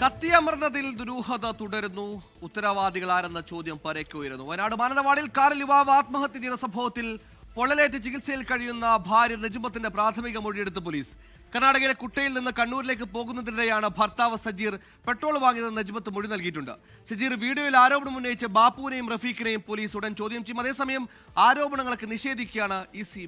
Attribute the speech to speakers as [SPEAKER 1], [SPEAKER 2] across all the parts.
[SPEAKER 1] കത്തിയമർന്നതിൽ ദുരൂഹത തുടരുന്നു. ഉത്തരവാദികളാരെന്ന ചോദ്യം പരക്കുയരുന്നു. വയനാട് മാനന്തവാടിൽ കാറിൽ യുവാവ് ആത്മഹത്യ ചെയ്ത സംഭവത്തിൽ പൊള്ളലേറ്റ് ചികിത്സയിൽ കഴിയുന്ന ഭാര്യ നജുമത്തിന്റെ പ്രാഥമിക മൊഴിയെടുത്ത് പോലീസ്. കർണാടകയിലെ കുട്ടയിൽ നിന്ന് കണ്ണൂരിലേക്ക് പോകുന്നതിനിടെയാണ് ഭർത്താവ് സജീർ പെട്രോൾ വാങ്ങിയത് നജ്മത്ത് മൊഴി നൽകിയിട്ടുണ്ട്. സജീർ വീഡിയോയിൽ ആരോപണം ഉന്നയിച്ച് ബാപ്പുവിനെയും റഫീഖിനെയും പോലീസ് ഉടൻ ചോദ്യം ചെയ്യും. അതേസമയം ആരോപണങ്ങൾക്ക് നിഷേധിക്കുകയാണ് ഇ സി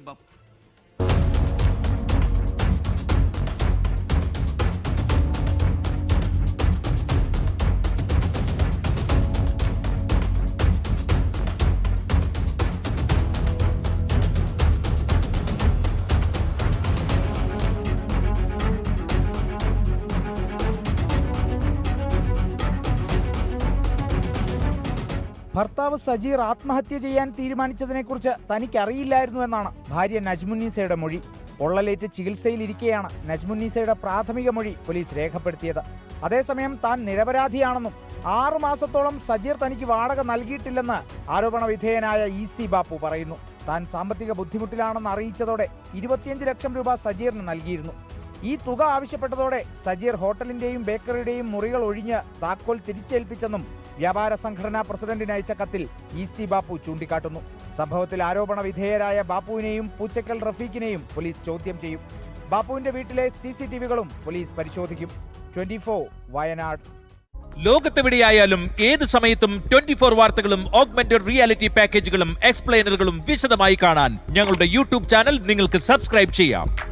[SPEAKER 2] ഭർത്താവ് സജീർ ആത്മഹത്യ ചെയ്യാൻ തീരുമാനിച്ചതിനെക്കുറിച്ച് തനിക്കറിയില്ലായിരുന്നു എന്നാണ് ഭാര്യ നജ്മുന്നീസയുടെ മൊഴി. പൊള്ളലേറ്റ് ചികിത്സയിലിരിക്കെയാണ് നജ്മുന്നീസയുടെ പ്രാഥമിക മൊഴി പോലീസ് രേഖപ്പെടുത്തിയത്. അതേസമയം താൻ നിരപരാധിയാണെന്നും ആറു മാസത്തോളം സജീർ തനിക്ക് വാടക നൽകിയിട്ടില്ലെന്ന് ആരോപണ വിധേയനായ ഇ സി ബാപ്പു പറയുന്നു. താൻ സാമ്പത്തിക ബുദ്ധിമുട്ടിലാണെന്ന് അറിയിച്ചതോടെ ഇരുപത്തിയഞ്ച് ലക്ഷം രൂപ സജീറിന് നൽകിയിരുന്നു. ഈ തുക ആവശ്യപ്പെട്ടതോടെ സജീർ ഹോട്ടലിന്റെയും ബേക്കറിയുടെയും മുറികൾ ഒഴിഞ്ഞ് താക്കോൽ തിരിച്ചേൽപ്പിച്ചെന്നും വ്യാപാര സംഘടനാ പ്രസിഡന്റിന് അയച്ച കത്തിൽ ഇ സി ബാപ്പു ചൂണ്ടിക്കാട്ടുന്നു. സംഭവത്തിൽ ആരോപണ വിധേയരായ ബാപ്പുവിനെയും പൂച്ചക്കൽ റഫീഖിനെയും പോലീസ് ചോദ്യം ചെയ്യും. ബാപ്പുവിന്റെ വീട്ടിലെ സി സി ടി വികളും പോലീസ് പരിശോധിക്കും. ട്വന്റി വയനാട്.
[SPEAKER 3] ലോകത്തെവിടെയായാലും ഏത് സമയത്തും ട്വന്റി ഫോർ വാർത്തകളും ഓഗ്മെന്റഡ് റിയാലിറ്റി പാക്കേജുകളും എക്സ്പ്ലെയിനറുകളും വിശദമായി കാണാൻ ഞങ്ങളുടെ യൂട്യൂബ് ചാനൽ നിങ്ങൾക്ക് സബ്സ്ക്രൈബ് ചെയ്യാം.